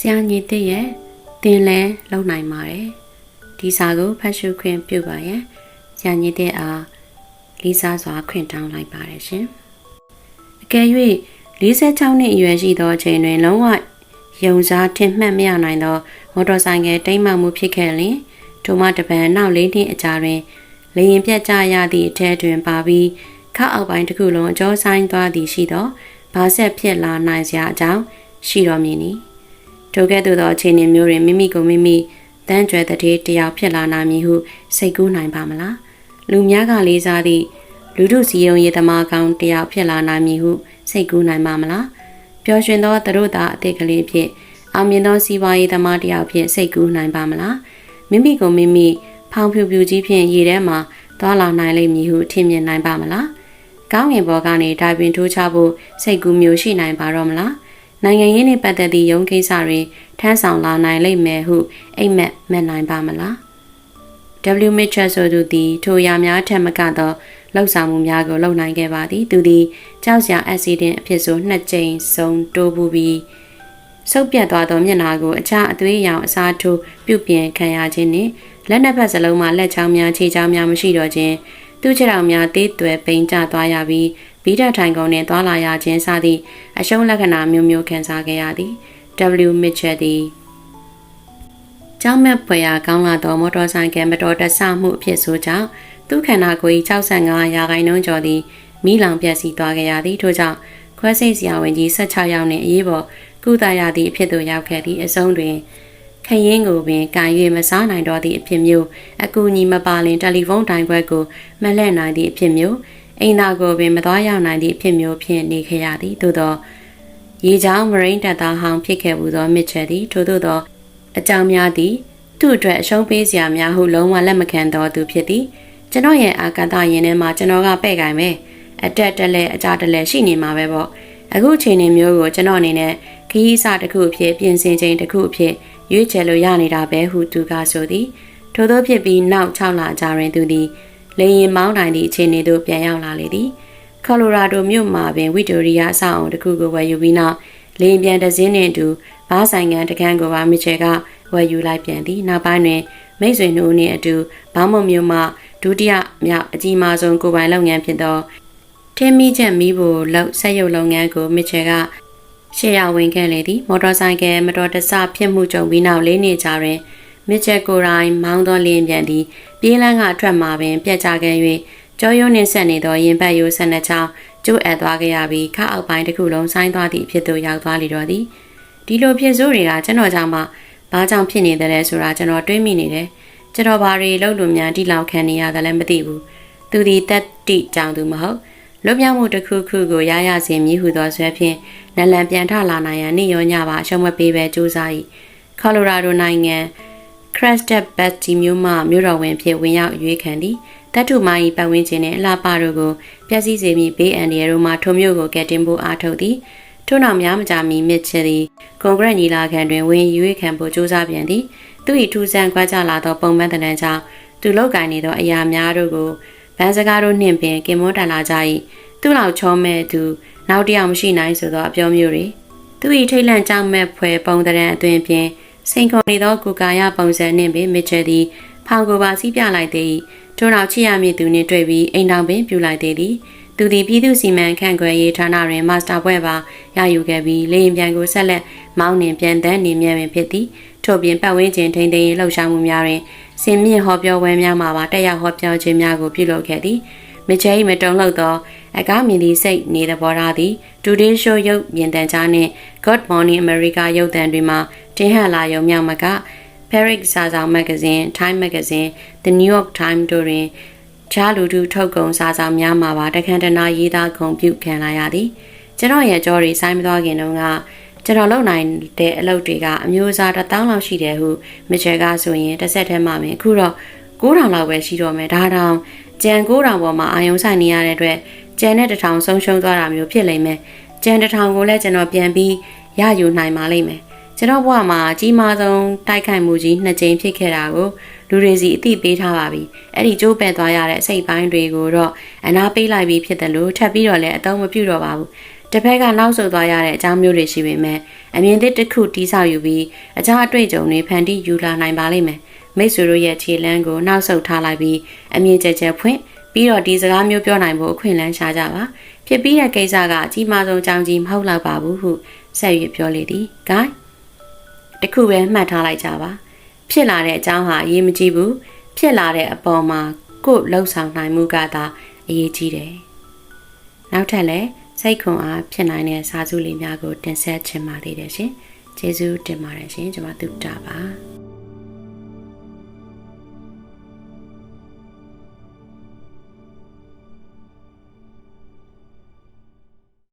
ဆရာညီတရဲ့တင်လဲလုံနိုင်ပါတယ်ဒီစာကိုဖတ်ရှုခွင့်ပြုပါရန်ဆရာညီတဲ့အားလေးစားစွာခွင့်တောင်းလိုက်ပါတယ်ရှင်အကယ်၍46နှစ်အရွယ်ရှိသောအချိန်တွင်လုံးဝယုံစားထင်မှတ်မရနိုင်သောမော်တော်ဆိုင်ကယ်တိမ်းမှောက်မှုဖြစ်ခဲ့လျင်ထိုမှတပံနောက်၄နှစ်အကြာတွင်လေရင်ပြတ်ကြရသည့်အထက်တွင်ပါပြီးခအောက်ပိုင်းတစ်ခုလုံးအကျောဆိုင်သွားသည်ရှိသောဘာဆက်ဖြစ်လာနိုင်စရာအကြောင်းရှိတော်မည်နီ ထိုကဲ့သို့သောအခြေအနေမျိုးတွင်မိမိကိုမိမိတန်းကြွယ်တဲ့တယောက်ဖြစ်လာနိုင်မည်ဟုစိတ်ကူးနိုင်ပါမလားလူများကလေးစားသည့်လူထုစီယုံရေးသမားကောင်းတယောက်ဖြစ်လာနိုင်မည်ဟုစိတ်ကူးနိုင်ပါမလားပျော်ရွှင်သောသူတို့သားအသေးကလေးဖြင့်အောင်မြင်သောစီးပွားရေးသမားတယောက်ဖြင့်စိတ်ကူးနိုင်ပါမလားမိမိကိုမိမိဖောင်ဖြူဖြူကြီးဖြင့်ရေထဲမှာသွားလာနိုင်လိမ့်မည်ဟုထင်မြင်နိုင်ပါမလားကောင်းငင်ဘော်ကနေဒါပင်ထိုးချဖို့စိတ်ကူးမျိုးရှိနိုင်ပါတော့မလား နိုင်ငံရေးနှင့်ပတ်သက်သည့်ရုံးကိစ္စတွင်ထမ်းဆောင်လာနိုင်လိမ့်မယ်ဟုအိမ်မက်မှတ်နိုင်ပါမလား W Mitchell ဆိုသူသည်ထိုအရာများထက်မကသောလှုပ်ဆောင်မှုများကိုလုပ်နိုင်ခဲ့ပါသည်သူသည်ကြောက်စရာအက်ဆီဒင့်အဖြစ်ဆိုနှစ်ကြိမ်ဆုံးတိုးပူပြီးဆုပ်ပြတ်သွားသောမျက်နှာကိုအခြားအသွေးရောင်အစားထိုးပြုတ်ပြင်ခံရခြင်းနှင့်လက်နှစ်ဖက်စလုံးမှာလက်ချောင်းများခြေချောင်းများမရှိတော့ခြင်းသူ့ခြေထောက်များသေးသွဲပိန်ကျသွားရပြီး ဗီဒထိုင်ကုန်နှင့်သွားလာရခြင်းစသည့်အရှုံးလက္ခဏာမျိုးမျိုးခံစားခဲ့ရသည် W Mitchell သည်ကျောင်းမက်ဖွယ်ရာကောင်းလာသောမော်တော်ဆိုင်ကယ်မတော်တဆမှုအဖြစ်ဆိုကြောင့်သူ့ခန္ဓာကိုယ်၏65ရာခိုင်နှုန်းကျော်သည်မိလောင်ပျက်စီးသွားခဲ့ရသည်ထို့ကြောင့်ခွဲစိတ်ဆရာဝန်ကြီး16ယောက်နှင့်အရေးပေါ်ကုသရသည့်အဖြစ်သို့ရောက်ခဲ့သည့်အဆုံးတွင်ခရင်ကိုပင်ကန်၍မစားနိုင်တော့သည့်အဖြစ်မျိုးအကူအညီမပါလင်တယ်လီဖုန်းတိုင်ခွက်ကိုမလှည့်နိုင်သည့်အဖြစ်မျိုး အိမ်သာကိုပင်မသွားရောက်နိုင်သည့်အဖြစ်မျိုးဖြင့်နေခဲ့ရသည်သို့သောရေချောင်းမရိန်တပ်သားဟောင်းဖြစ်ခဲ့မှုသောမစ်ချယ်သည်ထို့သောသောအကြောင်းများသည်သူ့အတွက်အရှုံးပေးစရာများဟုလုံးဝလက်မခံတော်သူဖြစ်သည်ကျွန်တော်ရဲ့အာကာသယင်ထဲမှာကျွန်တော်ကပဲ့ကိုင်မယ်အတက်တက်လဲအကြတက်လဲရှိနေမှာပဲပေါ့အခုအချိန်မျိုးကိုကျွန်တော်အနေနဲ့ခရီးစတစ်ခုအဖြစ်ပြင်ဆင်ချိန်တစ်ခုအဖြစ်ရွေးချယ်လို့ရနေတာပဲဟုသူကဆိုသည်ထို့သောဖြစ်ပြီးနောက်6လကြာတွင်သူသည် လေရင်မောင်းတိုင်းသည့်အခြေအနေသို့ပြန်ရောက်လာလေသည်ကော်လိုရာဒိုမြို့မှာပင်ဝီတိုရီယာအဆောက်အုံတစ်ခုကိုဝယ်ယူပြီးနောက်လေရင်ပြန်တစင်းနှင့်အတူဘားဆိုင်ကန်တကန်းကိုပါမစ်ချယ်ကဝယ်ယူလိုက်ပြန်သည်နောက်ပိုင်းတွင်မိတ်ဆွေနှုတ်နှင့်အတူဘောင်းမုံမြို့မှဒုတိယမြောက်အကြီးမားဆုံးကိုပိုင်လုပ်ငန်းဖြစ်သောထင်းမီချက်မီးဖို့လောက်ဆက်ရုပ်လုပ်ငန်းကိုမစ်ချယ်ကရှေ့ရဝင်ခဲ့လေသည်မော်တော်ဆိုင်ကယ်မတော်တဆဖြစ်မှုကြုံပြီးနောက်လေးနှစ်ကြာတွင် မစ်ချက်ကိုရိုင်းမောင်းသောလင်းပြန်သည်ပြေးလန်းကအထွက်မှာပင်ပြက်ကျခဲ့၍ကြောရုံးနှင့်ဆက်နေသောရင်ဘတ်ရိုးဆက်နှစ်ချောင်းကျိုးအပ်သွားခဲ့ရပြီးခအောက်ပိုင်းတစ်ခုလုံးဆိုင်းသွားသည့်အဖြစ်သို့ရောက်သွားလေတော့သည်ဒီလိုဖြစ်စိုးတွေကကျွန်တော်ကြောင့်မှဘာကြောင့်ဖြစ်နေတယ်လဲဆိုတာကျွန်တော်တွေးမိနေတယ်ကျွန်တော်ဘာတွေလုပ်လို့များတိလောင်ခံနေရတယ်လည်းမသိဘူးသူဒီတက်တိကြောင်သူမဟုတ်လွတ်မြောက်မှုတစ်ခုခုကိုရရစေမည်ဟုသောဆွဲဖြင့်နလန်ပြန်ထလာနိုင်ရန်နေ့ရောညပါအရှုံးမပေးပဲစူးစမ်း၏ကော်လိုရာဒိုနိုင်ငံ Crested Batty မြို့မှမြို့တော်ဝင်ဖြစ်ဝင်ရောက်ရွေးခံသည်တတ်ထုမိုင်းပတ်ဝန်းကျင်နှင့်အလှပတို့ကိုပြည့်စည်စေမည့်ဘေးအန္တရာယ်တို့မှထိုမြို့ကိုကယ်တင်ဖို့အားထုတ်သည်ထို့နောက်များမကြာမီမစ်ချယ်သည်ကွန်ဂရက်ညီလာခံတွင်ဝင်ရွေးခံဖို့ကြိုးစားပြန်သည်သူ၏ထူးဆန်းခွဲခြားလာသောပုံမှန်တန်ကြောင့်သူလောက်ကိုင်းနေသောအရာများတို့ကိုဗန်စကားတို့နှင့်ပင်ကင်မွန်းတန်လာကြ၏သူ့လောက်ချောမဲ့သူနောက်တယောက်မရှိနိုင်ဆိုသောအပြောမျိုးတွေသူ၏ထိတ်လန့်ကြောက်မဲ့ဖွယ်ပုံတရံအသွင်ပြင် စိန်ခေါ်နေသောကုကာယပုံစံနှင့်ပင်မစ်ချယ်သည်ဖောင်ကိုပါစီးပြလိုက်သည်ထို့နောက်ချစ်ရမည့်သူနှင့်တွေ့ပြီးအိမ်တောင်ပင်ပြူလိုက်သည်သည်သူသည်ပြည်သူစီမံခန့်ခွဲရေးဌာနတွင်မာစတာဘွဲ့ပါရယူခဲ့ပြီးလေရင်ပြန်ကိုဆက်လက်မောင်းနှင်ပြန်တန်းနေမြဲပင်ဖြစ်သည်ထို့ပြင်ပတ်ဝန်းကျင်ထိန်းသိမ်းရေးလှုပ်ရှားမှုများတွင်စင်မြင့်ဟောပြောပွဲများမှာပါတက်ရောက်ဟောပြောခြင်းများကိုပြုလုပ်ခဲ့သည် မချဲမတုံလောက်သောအကားမြင်သည့်စိတ်နေသဘောထားသည် Today Show ရုပ်မြင်သံကြားနှင့် Good Morning America ရုပ်သံတွေမှာတင်ဟန်လာရုံမြောက်မက Paris စာဆောင်မဂ္ဂဇင်း Time Magazine The New York Times တို့တွင်ချားလူထုထုတ်ကုန်စာဆောင်များမှာပါတခန့်တနာရေးသားဂုံပြုခံလာရသည်ကျွန်တော်ရဲ့ကြောတွေဆိုင်းမသွားခင်တုန်းကကျွန်တော်လုပ်နိုင်တဲ့အလုပ်တွေကအမျိုးအစားတစ်တောင်းလောက်ရှိတယ်ဟုမချယ်ကဆိုရင်တစ်ဆက်တည်းမှမင်းအခုတော့ 9000လောက်ပဲရှိတော့မယ်ဒါတောင်ကြံ9000ပေါ်မှာအာယုံဆိုင်နေရတဲ့အတွက်ကြံတဲ့တစ်ထောင်ဆုံးရှုံးသွားတာမျိုးဖြစ်လိမ့်မယ်ကြံတစ်ထောင်ကိုလည်းကျွန်တော်ပြန်ပြီးရယူနိုင်ပါလိမ့်မယ်ကျွန်တော်ဘဝမှာကြီးမားဆုံးတိုက်ခိုက်မှုကြီးနှစ်ကြိမ်ဖြစ်ခဲ့တာကိုလူတွေစီအသိပေးထားပါပြီအဲ့ဒီကျိုးပဲ့သွားရတဲ့အစိတ်ပိုင်းတွေကိုတော့အနာပေးလိုက်ပြီးဖြစ်တယ်လို့ထပ်ပြီးတော့လည်းအသုံးမပြုတော့ပါဘူးတစ်ဖက်ကနောက်ဆုတ်သွားရတဲ့အကြောင်းမျိုးတွေရှိပေမဲ့အမြင်သစ်တစ်ခုတီးဆောက်ယူပြီးအကြောင်းအတွေ့အကြုံတွေဖန်တီးယူလာနိုင်ပါလိမ့်မယ် မိတ်ဆွေတို့ရဲ့ခြေလမ်းကိုနောက်ဆုတ်ထားလိုက်ပြီးအမြင်ကျကျဖွင့်ပြီးတော့ဒီစကားမျိုးပြောနိုင်ဖို့အခွင့်အလမ်းရှားကြပါဖြစ်ပြီးတဲ့ကိစ္စကအကြီးမားဆုံးအကြောင်းကြီးမဟုတ်တော့ပါဘူးဟုဆက်၍ပြောလေသည်ဂိုင်းတခုပဲမှတ်ထားလိုက်ကြပါဖြစ်လာတဲ့အကြောင်းဟာအရေးမကြီးဘူးဖြစ်လာတဲ့အပေါ်မှာကိုယ်လှုပ်ဆောင်နိုင်မှုကသာအရေးကြီးတယ်နောက်ထပ်လည်းစိတ်ခွန်အားဖြစ်နိုင်တဲ့စာစုလေးများကိုတင်ဆက်ချင်ပါသေးတယ်ရှင်ကျေးဇူးတင်ပါတယ်ရှင်ကျွန်မတုတ္တပါ